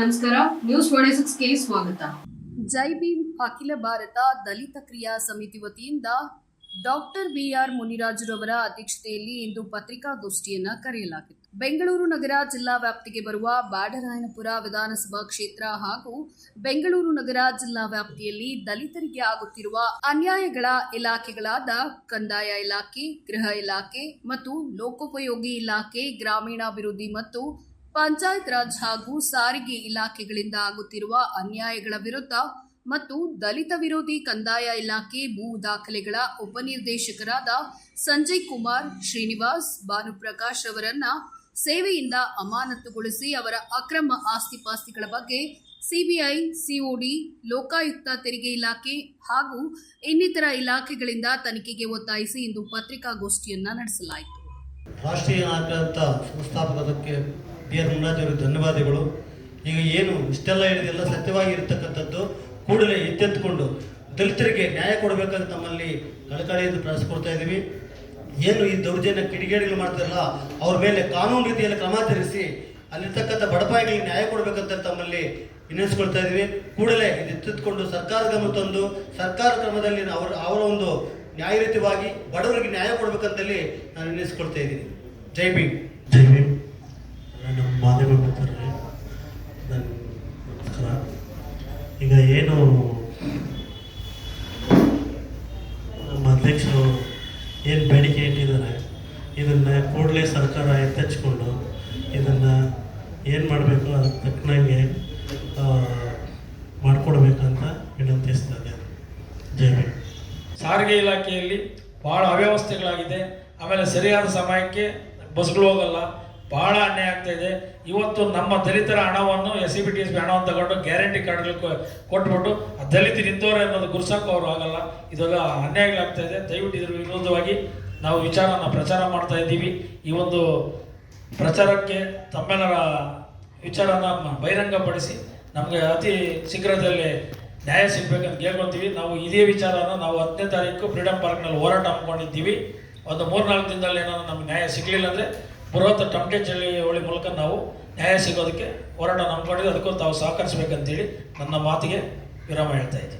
ನಮಸ್ಕಾರ ನ್ಯೂಸ್ ಸಿಕ್ಸ್ಗೆ ಸ್ವಾಗತ. ಜೈ ಭೀಮ್, ಅಖಿಲ ಭಾರತ ದಲಿತ ಕ್ರಿಯಾ ಸಮಿತಿ ವತಿಯಿಂದ ಡಾಕ್ಟರ್ ಬಿ ಆರ್ ಮುನಿರಾಜುರವರ ಅಧ್ಯಕ್ಷತೆಯಲ್ಲಿ ಇಂದು ಪತ್ರಿಕಾಗೋಷ್ಠಿಯನ್ನ ಕರೆಯಲಾಗಿತ್ತು. ಬೆಂಗಳೂರು ನಗರ ಜಿಲ್ಲಾ ವ್ಯಾಪ್ತಿಗೆ ಬರುವ ಬಾಡರಾಯನಪುರ ವಿಧಾನಸಭಾ ಕ್ಷೇತ್ರ ಹಾಗೂ ಬೆಂಗಳೂರು ನಗರ ಜಿಲ್ಲಾ ವ್ಯಾಪ್ತಿಯಲ್ಲಿ ದಲಿತರಿಗೆ ಆಗುತ್ತಿರುವ ಅನ್ಯಾಯಗಳ ಇಲಾಖೆಗಳಾದ ಕಂದಾಯ ಇಲಾಖೆ, ಗೃಹ ಇಲಾಖೆ ಮತ್ತು ಲೋಕೋಪಯೋಗಿ ಇಲಾಖೆ, ಗ್ರಾಮೀಣಾಭಿವೃದ್ಧಿ ಮತ್ತು ಪಂಚಾಯತ್ ರಾಜ್ ಹಾಗೂ ಸಾರಿಗೆ ಇಲಾಖೆಗಳಿಂದ ಆಗುತ್ತಿರುವ ಅನ್ಯಾಯಗಳ ವಿರುದ್ಧ ಮತ್ತು ದಲಿತ ವಿರೋಧಿ ಕಂದಾಯ ಇಲಾಖೆ ಭೂ ದಾಖಲೆಗಳ ಉಪನಿರ್ದೇಶಕರಾದ ಸಂಜಯ್ ಕುಮಾರ್, ಶ್ರೀನಿವಾಸ್, ಭಾನುಪ್ರಕಾಶ್ ಅವರನ್ನ ಸೇವೆಯಿಂದ ಅಮಾನತುಗೊಳಿಸಿ ಅವರ ಅಕ್ರಮ ಆಸ್ತಿಪಾಸ್ತಿಗಳ ಬಗ್ಗೆ ಸಿಬಿಐ, ಸಿಒಡಿ, ಲೋಕಾಯುಕ್ತ ತೆರಿಗೆ ಇಲಾಖೆ ಹಾಗೂ ಇನ್ನಿತರ ಇಲಾಖೆಗಳಿಂದ ತನಿಖೆಗೆ ಒತ್ತಾಯಿಸಿ ಇಂದು ಪತ್ರಿಕಾಗೋಷ್ಠಿಯನ್ನ ನಡೆಸಲಾಯಿತು. ರಾಷ್ಟ್ರೀಯ ಸಂಸ್ಥಾಪಕ ಬಿ ಆರ್ ಮುನ್ರಾಜ್ ಅವರಿಗೆ ಧನ್ಯವಾದಗಳು. ಈಗ ಏನು ಇಷ್ಟೆಲ್ಲ ಹೇಳಿದೆಲ್ಲ ಸತ್ಯವಾಗಿ ಇರತಕ್ಕಂಥದ್ದು ಕೂಡಲೇ ಎತ್ತೆತ್ತುಕೊಂಡು ದಲಿತರಿಗೆ ನ್ಯಾಯ ಕೊಡಬೇಕಂತ ತಮ್ಮಲ್ಲಿ ಕಳಕಳಿಯಿಂದ ಪ್ರಾರ್ಥಿಸ್ಕೊಡ್ತಾ ಇದ್ದೀವಿ. ಏನು ಈ ದೌರ್ಜನ್ಯ ಕಿಡಿಗೇಡಿಗಳು ಮಾಡ್ತಾರಲ್ಲ, ಅವ್ರ ಮೇಲೆ ಕಾನೂನು ರೀತಿಯಲ್ಲಿ ಕ್ರಮ ಜರುಗಿಸಿ ಅಲ್ಲಿರ್ತಕ್ಕಂಥ ಬಡಪಾಯಿಗಳಿಗೆ ನ್ಯಾಯ ಕೊಡಬೇಕಂತ ತಮ್ಮಲ್ಲಿ ವಿನಂತಿಸ್ಕೊಳ್ತಾ ಇದ್ದೀವಿ. ಕೂಡಲೇ ಇದು ಎಚ್ಚೆತ್ತುಕೊಂಡು ಸರ್ಕಾರ ಗಮನ ತಂದು ಸರ್ಕಾರ ಕ್ರಮದಲ್ಲಿ ಅವರ ಅವರ ಒಂದು ನ್ಯಾಯಯುತವಾಗಿ ಬಡವರಿಗೆ ನ್ಯಾಯ ಕೊಡಬೇಕಂತಲ್ಲಿ ನಾನು ವಿನಂತಿಸ್ಕೊಳ್ತಾ ಇದ್ದೀನಿ. ಜೈ ಭೀಮ್ ನಮ್ಮ ಮಾಧ್ಯಮ ಮಿತ್ರರೇ ನನ್ನ ನಮಸ್ಕಾರ ಈಗ ಏನು ನಮ್ಮ ಅಧ್ಯಕ್ಷರು ಏನು ಬೇಡಿಕೆ ಇಟ್ಟಿದ್ದಾರೆ, ಇದನ್ನು ಕೂಡಲೇ ಸರ್ಕಾರ ಎತ್ತೆಚ್ಕೊಂಡು ಇದನ್ನು ಏನು ಮಾಡಬೇಕು ಅದಕ್ಕೆ ತಕ್ಕನಂಗೆ ಮಾಡಿಕೊಡ್ಬೇಕಂತ ವಿನಂತಿಸ್ತದೆ ಜೈ ಭೀಮ್. ಸಾರಿಗೆ ಇಲಾಖೆಯಲ್ಲಿ ಭಾಳ ಅವ್ಯವಸ್ಥೆಗಳಾಗಿದೆ. ಆಮೇಲೆ ಸರಿಯಾದ ಸಮಯಕ್ಕೆ ಬಸ್ಗಳು ಹೋಗಲ್ಲ. ಭಾಳ ಅನ್ಯಾಯ ಆಗ್ತಾ ಇದೆ. ಇವತ್ತು ನಮ್ಮ ದಲಿತರ ಹಣವನ್ನು S C B T S B ಹಣವನ್ನು ತಗೊಂಡು ಗ್ಯಾರಂಟಿ ಕಾರ್ಡ್ಗಳು ಕೊಟ್ಬಿಟ್ಟು ಆ ದಲಿತ ನಿಂತವ್ರೆ ಅನ್ನೋದು ಗುರ್ಸೋಕೆ ಅವರು ಆಗಲ್ಲ. ಇದೆಲ್ಲ ಅನ್ಯಾಯಗಳಾಗ್ತಾ ಇದೆ. ದಯವಿಟ್ಟು ಇದ್ರ ವಿರೋಧವಾಗಿ ನಾವು ವಿಚಾರನ ಪ್ರಚಾರ ಮಾಡ್ತಾ ಇದ್ದೀವಿ. ಈ ಒಂದು ಪ್ರಚಾರಕ್ಕೆ ತಮ್ಮೆಲ್ಲರ ವಿಚಾರನ ಬಹಿರಂಗಪಡಿಸಿ ನಮಗೆ ಅತಿ ಶೀಘ್ರದಲ್ಲೇ ನ್ಯಾಯ ಸಿಗಬೇಕಂತ ಕೇಳ್ಕೊತೀವಿ. ನಾವು ಇದೇ ವಿಚಾರನ ನಾವು ಹತ್ತನೇ ತಾರೀಕು ಫ್ರೀಡಮ್ ಪಾರ್ಕ್ನಲ್ಲಿ ಹೋರಾಟ ಹಮ್ಮಿಕೊಂಡಿದ್ದೀವಿ. ಒಂದು ಮೂರ್ನಾಲ್ಕು ದಿನದಲ್ಲಿ ಏನಾದ್ರು ನಮ್ಗೆ ನ್ಯಾಯ ಸಿಗಲಿಲ್ಲ ಅಂದರೆ ಬೃಹತ್ ಟಮಟೆ ಚಳಿ ಹೋಳಿ ಮೂಲಕ ನಾವು ನ್ಯಾಯ ಸಿಗೋದಕ್ಕೆ ಹೋರಾಟ ನಮ್ಮ ನಂಬ್ಕೊಂಡಿದ್ದು ಅದಕ್ಕೂ ತಾವು ಸಹಕರಿಸಬೇಕಂತೇಳಿ ನನ್ನ ಮಾತಿಗೆ ವಿರಾಮ ಹೇಳ್ತಾ ಇದ್ದೀನಿ.